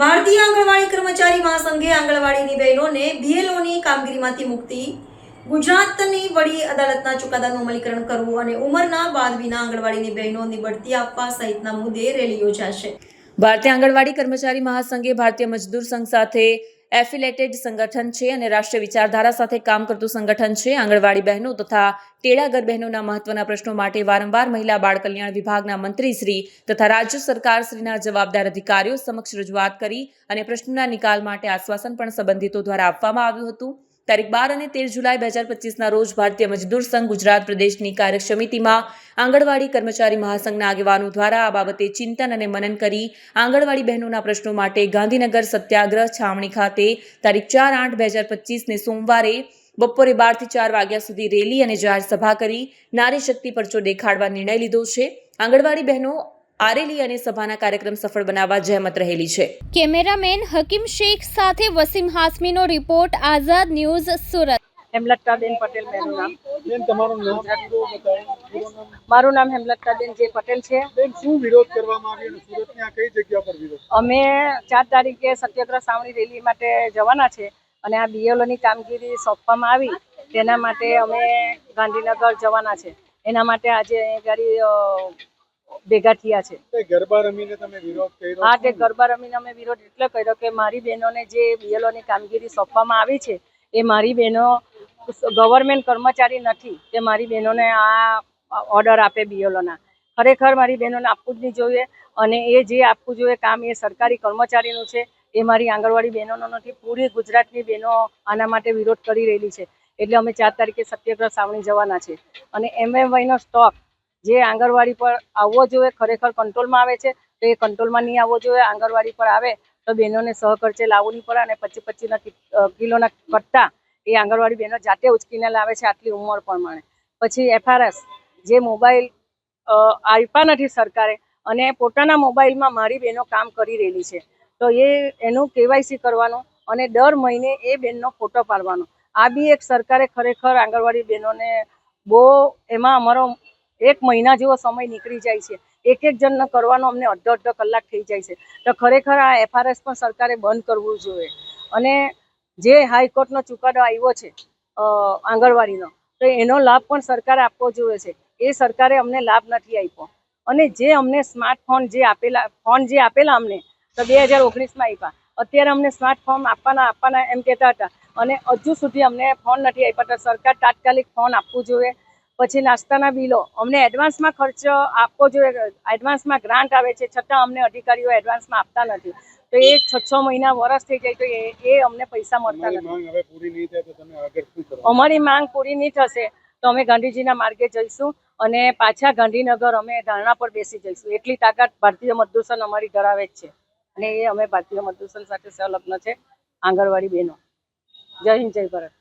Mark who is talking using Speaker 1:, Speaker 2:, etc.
Speaker 1: ભારતીય આંગણવાડી કર્મચારી મહાસંઘે આંગણવાડીની બહેનોને બીએલઓની કામગીરીમાંથી મુક્તિ, ગુજરાતની વડી અદાલતના ચુકાદાનું અમલીકરણ કરવું અને ઉંમરના બાદ વિના આંગણવાડીની બહેનોની બઢતી આપવા સહિતના મુદ્દે રેલી યોજાશે. ભારતીય આંગણવાડી કર્મચારી મહાસંઘે ભારતીય મજદૂર સંઘ સાથે એફિલેટેડ સંગઠન છે અને રાષ્ટ્રીય વિચારધારા સાથે કામ કરતું સંગઠન છે. આંગણવાડી બહેનો તથા તેડાગર બહેનોના મહત્વના પ્રશ્નો માટે વારંવાર મહિલા બાળ કલ્યાણ વિભાગના મંત્રીશ્રી તથા રાજ્ય સરકારશ્રીના જવાબદાર અધિકારીઓ સમક્ષ રજૂઆત કરી અને પ્રશ્નોના નિકાલ માટે આશ્વાસન પણ સંબંધિતો દ્વારા આપવામાં આવ્યું હતું. તારીખ બાર અને તેર જુલાઈ બે હજાર પચીસના રોજ ભારતીય મજદૂર સંઘ ગુજરાત પ્રદેશની કાર્ય સમિતિમાં આંગણવાડી કર્મચારી મહાસંઘના આગેવાનો દ્વારા આ બાબતે ચિંતન અને મનન કરી આંગણવાડી બહેનોના પ્રશ્નો માટે ગાંધીનગર સત્યાગ્રહ છાવણી ખાતે તારીખ ચાર આઠ બે હજાર પચીસને સોમવારે બપોરે બારથી ચાર વાગ્યા સુધી રેલી અને જાહેર સભા કરી નારી શક્તિ પરચો દેખાડવા નિર્ણય લીધો છે. આંગણવાડી બહેનો આરેલી અને સભાના કાર્યક્રમ સફળ બનાવવા જહેમત રહેલી છે.
Speaker 2: કેમેરામેન હકીમ શેખ સાથે વસીમ હાસમીનો રિપોર્ટ આઝાદ ન્યૂઝ સુરત.
Speaker 3: હેમલતાબેન પટેલ મારું નામ.
Speaker 4: બેન તમારું નામ
Speaker 3: મારું નામ હેમલતાબેન જે પટેલ છે.
Speaker 4: બેન શું વિરોધ કરવામાં આવ્યો? અને સુરતની આ કઈ જગ્યા પર વિરોધ?
Speaker 3: અમે ચાર તારીખે સત્યાગ્રહ સાવણી રેલી માટે જવાના છે અને આ બીએલઓની કામગીરી સોંપવામાં આવી. તેના માટે અમે ગાંધીનગર જવાના છે. એના માટે આજે અહીં ગાડી ભેગા થયા છે.
Speaker 4: ગરબા રમીને તમે વિરોધ કર્યો
Speaker 3: હા તે ગરબા રમીને અમે વિરોધ એટલે કર્યો કે મારી બહેનોને જે બીએલઓની કામગીરી સોંપવામાં આવી છે એ મારી બહેનો ગવર્મેન્ટ કર્મચારી નથી તે મારી બહેનોને આ ઓર્ડર આપે બીએલઓના. ખરેખર મારી બહેનોને આપવું જ નહીં જોઈએ અને એ જે આપવું જોઈએ કામ એ સરકારી કર્મચારીનું છે એ મારી આંગણવાડી બહેનોનો નથી પૂરી ગુજરાતની બહેનો આના માટે વિરોધ કરી રહેલી છે. એટલે અમે ચાર તારીખે સત્યાગ્રહ સાવણી જવાના છે. અને એમએમવાયનો સ્ટોક જે આંગણવાડી પર આવવો જોઈએ ખરેખર કંટ્રોલમાં આવે છે, તો એ કંટ્રોલમાં નહીં આવવો જોઈએ, આંગણવાડી પર આવે તો બહેનોને સહકર્ચે લાવવું નહીં પડે અને પચીસ પચીસના કિલોના કટ્ટા એ આંગણવાડી બહેનો જાતે ઉચકીને લાવે છે આટલી ઉંમર પ્રમાણે. પછી એફઆરએસ, જે મોબાઈલ આપ્યા નથી સરકારે અને પોતાના મોબાઈલમાં મારી બહેનો કામ કરી રહેલી છે, તો એ, એનું કેવાયસી કરવાનું અને દર મહિને એ બેનનો ફોટો પાડવાનો. આ બી એક સરકારે ખરેખર આંગણવાડી બહેનોને બહુ, એમાં અમારો એક મહિના જેવો સમય નીકળી જાય છે. એક એક જણને કરવાનો અમને અડધો અડધો કલાક થઈ જાય છે. તો ખરેખર આ એફઆરએસ પણ સરકારે બંધ કરવું જોઈએ. અને જે હાઈકોર્ટનો ચુકાદો આવ્યો છે આંગણવાડીનો, તો એનો લાભ પણ સરકારે આપવો જોઈએ છે. એ સરકારે અમને લાભ નથી આપ્યો. અને જે અમને સ્માર્ટફોન જે આપેલા, ફોન જે આપેલા અમને, તો બે હજાર ઓગણીસમાં આપ્યા. અત્યારે અમને સ્માર્ટફોન આપવાના આપવાના એમ કહેતા હતા. અને હજુ સુધી અમને ફોન નથી આપ્યા. તો સરકાર તાત્કાલિક ફોન આપવું જોઈએ. પછી નાસ્તાના બિલો. અમને એડવાન્સમાં ખર્ચ આપવો જોઈએ. એડવાન્સમાં ગ્રાન્ટ આવે છે. છતાં અમને અધિકારીઓ એડવાન્સમાં આપતા નથી. તો એ છ છ મહિના વરસ થઈ જાય તો એ અમને પૈસા મળતા નથી. અમારી માંગ પૂરી નહીં થશે તો અમે ગાંધીજીના માર્ગે જઈશું અને પાછા ગાંધીનગર અમે ધરણા પર બેસી જઈશું. એટલી તાકાત ભારતીય મજદૂર અમારી ધરાવે જ છે. અને એ અમે ભારતીય મજદૂર સાથે સંલગ્ન છે. આંગણવાડી બહેનો. જય હિન્દ જય ભારત.